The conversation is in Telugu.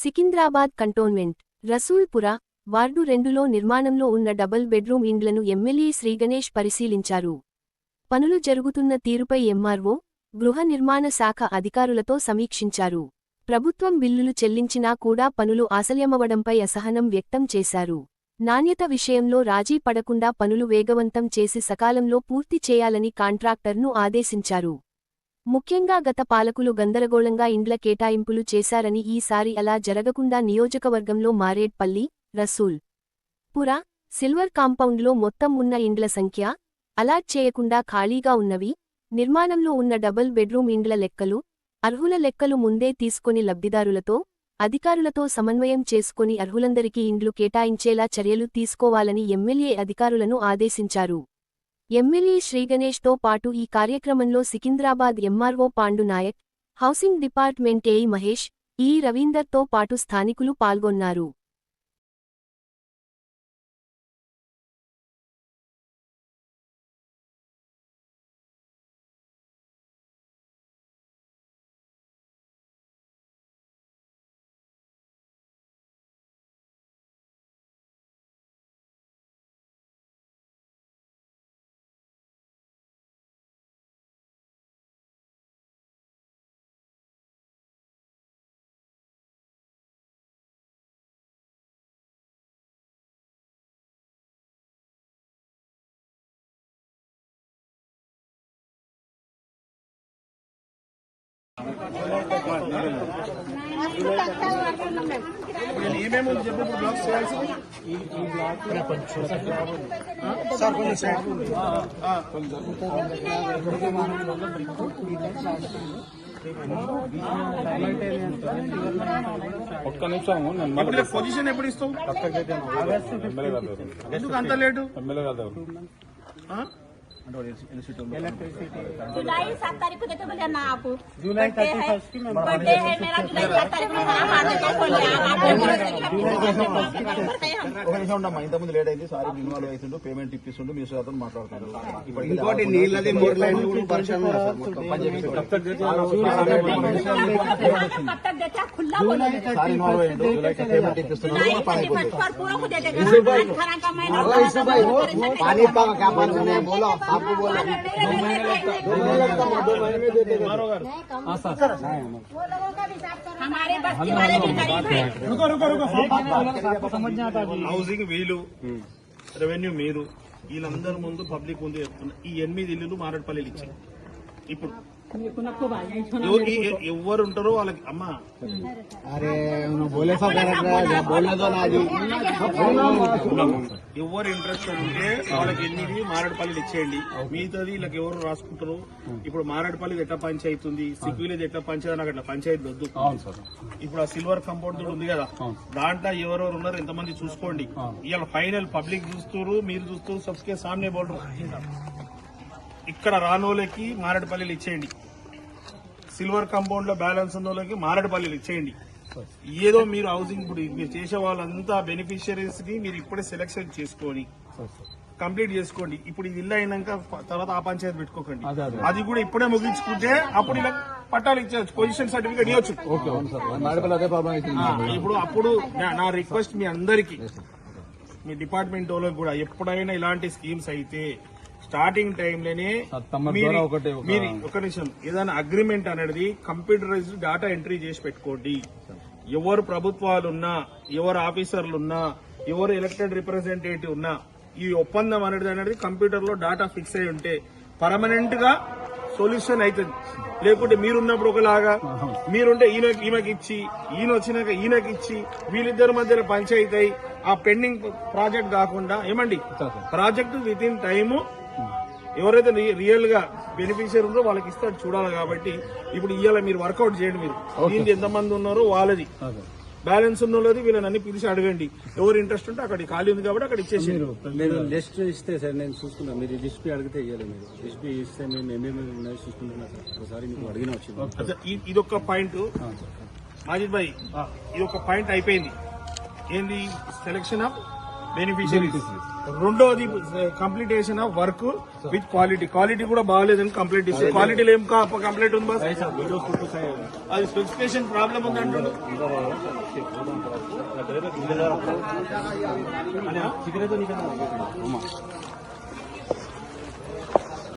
సికింద్రాబాద్ కంటోన్మెంట్ రసూల్పుర వార్డు రెండులో నిర్మాణంలో ఉన్న డబుల్ బెడ్రూమ్ ఇండ్లను ఎమ్మెల్యే శ్రీగణేష్ పరిశీలించారు. పనులు జరుగుతున్న తీరుపై ఎంఆర్ఓ గృహ నిర్మాణ శాఖ అధికారులతో సమీక్షించారు. ప్రభుత్వం బిల్లులు చెల్లించినా కూడా పనులు ఆసల్యమవడంపై అసహనం వ్యక్తం చేశారు. నాణ్యత విషయంలో రాజీ పడకుండా పనులు వేగవంతం చేసి సకాలంలో పూర్తి చేయాలని కాంట్రాక్టర్ను ఆదేశించారు. ముఖ్యంగా గత పాలకులు గందరగోళంగా ఇండ్ల కేటాయింపులు చేశారని ఈసారి అలా జరగకుండా నియోజకవర్గంలో మారేడ్పల్లి రసూల్ పుర సిల్వర్ కాంపౌండ్లో మొత్తం ఉన్న ఇండ్ల సంఖ్య అలాట్ చేయకుండా ఖాళీగా ఉన్నవి నిర్మాణంలో ఉన్న డబుల్ బెడ్రూమ్ ఇండ్ల లెక్కలు అర్హుల లెక్కలు ముందే తీసుకొని లబ్ధిదారులతో అధికారులతో సమన్వయం చేసుకొని అర్హులందరికీ ఇండ్లు కేటాయించేలా చర్యలు తీసుకోవాలని ఎమ్మెల్యే అధికారులను ఆదేశించారు. ఎమ్మెల్యే శ్రీగణేష్తో పాటు ఈ కార్యక్రమంలో Secunderabad MRO Pandu Naik housing department AE Mahesh ఈ రవీందర్తో పాటు స్థానికులు పాల్గొన్నారు. ఏమేమి ఉంది చెప్పు ఇప్పుడు బ్లాక్స్ చేయాల్సింది సార్ కొంచెం సైడ్. ఒక్క నిమిషం నేను పొజిషన్ ఎప్పుడు ఇస్తావు ఎందుకు అంత లేటు ఎమ్మెల్యే ఆ? जुलाई सात तारीख को देते बोले ना आप जुलाई थर्टी फर्स्ट की बर्थडे है मेरा जुलाई सात तारीख को आप आने का बोले आप आपके ఒక నిమిషం ఉండమ్మా ఇంత ముందు లేట్ అయింది సారీ ఇన్వాల్వ్ అవుతుండు పేమెంట్ ఇప్పిస్తుండు మీ అతను మాట్లాడుతున్నారు ఇప్పటికి ఇంకోటి నీళ్ళది మూడు లైన్లు కూడా పరిచయం ఉన్నారు సార్ మొత్తం. పని చేపించండి. कब तक देते खुला बोलो సార్ ఇన్వాల్వ్ అయ్యిండు జూలై పేమెంట్ ఇప్పిస్తున్నాడు जुलाई పని थर्टी అయిపోతుంది फर्स्ट पर पूरा को दे देगा खाना का महीना पानी का क्या पानी है बोलो आपको बोला दो महीने लगता है दो महीने में दे देगा हमारे बस के वाले भी गरीब है హౌసింగ్ వీలు రెవెన్యూ మీరు వీళ్ళందరి ముందు పబ్లిక్ ముందు చెప్తున్నా ఈ ఎనిమిది ఇల్లులు మారడపల్లిలు ఇచ్చాయి ఇప్పుడు ఎవ- ఈ- ఎ- ఎవరు ఉంటారో వాళ్ళకి అమ్మా. అరే ఎవరు ఇంట్రెస్ట్ ఉంటే వాళ్ళకి ఎన్ని మారడపల్లి ఇచ్చేయండి మీతో వీళ్ళకి ఎవరు రాసుకుంటారు? ఇప్పుడు మారేడుపల్లి ఎట్లా పంచాయతీ ఉంది ఎట్లా పంచాయతీ? నాకు అట్లా పంచాయతీ వద్దు. ఇప్పుడు ఆ సిల్వర్ కంపౌండ్ ఉంది కదా. దాంట్లో ఎవరెవరు ఉన్నారు ఇంతమంది చూసుకోండి. ఇవాళ ఫైనల్ పబ్లిక్ చూస్తారు మీరు చూస్తారు సబ్స్కే సామ్నే బోల్డర్ ఇక్కడ రానోళ్ళకి మారడపల్లిలు ఇచ్చేయండి. సిల్వర్ కంపౌండ్లో బ్యాలెన్స్ ఉన్న వాళ్ళకి మారడపల్లిలు ఇచ్చేయండి. ఏదో మీరు హౌసింగ్ ఇప్పుడు మీరు చేసే వాళ్ళంతా బెనిఫిషియరీస్ని మీరు ఇప్పుడే సెలెక్షన్ చేసుకొని కంప్లీట్ చేసుకోండి. ఇప్పుడు ఇది ఇల్లు అయినాక తర్వాత ఆ పంచాయతీ పెట్టుకోకండి. అది కూడా ఇప్పుడే ముగించుకుంటే అప్పుడు ఇలా పట్టాలు ఇచ్చేయచ్చు పొజిషన్ సర్టిఫికేట్ ఇవ్వచ్చు. ఇప్పుడు అప్పుడు నా- నా రిక్వెస్ట్ మీ అందరికి మీ డిపార్ట్మెంట్ వాళ్ళకి కూడా ఎప్పుడైనా ఇలాంటి స్కీమ్స్ అయితే స్టార్టింగ్ టైంలోనే మీరు ఒక- మీరు ఒక నిమిషం ఏదైనా అగ్రిమెంట్ అనేది కంప్యూటరైజ్డ్ డేటా ఎంట్రీ చేసి పెట్టుకోండి. ఎవరు ప్రభుత్వాలు ఉన్నా ఎవరు ఆఫీసర్లు ఉన్నా ఎవరు ఎలక్టెడ్ రిప్రజెంటేటివ్ ఉన్నా ఈ ఒప్పందం అనేది అనేది కంప్యూటర్లో డేటా ఫిక్స్ అయి ఉంటే పర్మనెంట్గా సొల్యూషన్ అవుతుంది లేకుంటే మీరున్నప్పుడు ఒకలాగా మీరుంటే ఈయన ఈమెకి ఇచ్చి ఈయన వచ్చినాక ఈయనకి ఇచ్చి వీళ్ళిద్దరి మధ్యన పంచాయతీ అయి ఆ పెండింగ్ ప్రాజెక్ట్ కాకుండా ఏమండి? ప్రాజెక్ట్ విత్ ఇన్ టైము ఎవరైతే రియల్గా బెనిఫిషియర్ ఉందో వాళ్ళకి ఇస్తారు చూడాలి కాబట్టి ఇప్పుడు ఇవాళ మీరు వర్కౌట్ చేయండి మీరు. దీనికి ఎంతమంది ఉన్నారో వాళ్ళది. బ్యాలెన్స్ ఉన్న వాళ్ళది వీళ్ళని అన్ని పిలిచి అడగండి. ఎవరు ఇంట్రెస్ట్ ఉంటే అక్కడ ఖాళీ ఉంది కాబట్టి అక్కడ ఇచ్చేసి మీరు లిస్ట్ ఇస్తే సార్ నేను చూసుకుంటాను మీరు లిస్ట్ అడిగితే ఇవ్వాలి మీరు. లిస్ట్ ఇస్తే మేము ఏమేమి ఉన్నాయో చూసుకుంటున్నా సార్. ఒకసారి మీకు అడిగిన వచ్చింది. ఈ- ఇదొక పాయింట్. మాజిద్ భాయ్ ఇది ఒక పాయింట్ అయిపోయింది. ఏంది? సెలెక్షన్ ఆఫ్ రెండోది completion of work with quality quality కూడా బాగాలేదని కంప్లైంట్ ఇస్తే క్వాలిటీలో ఏం కంప్లైంట్ ఉంది బాస్ అది స్పెసిఫికేషన్ ప్రాబ్లం ఉంది చికెన్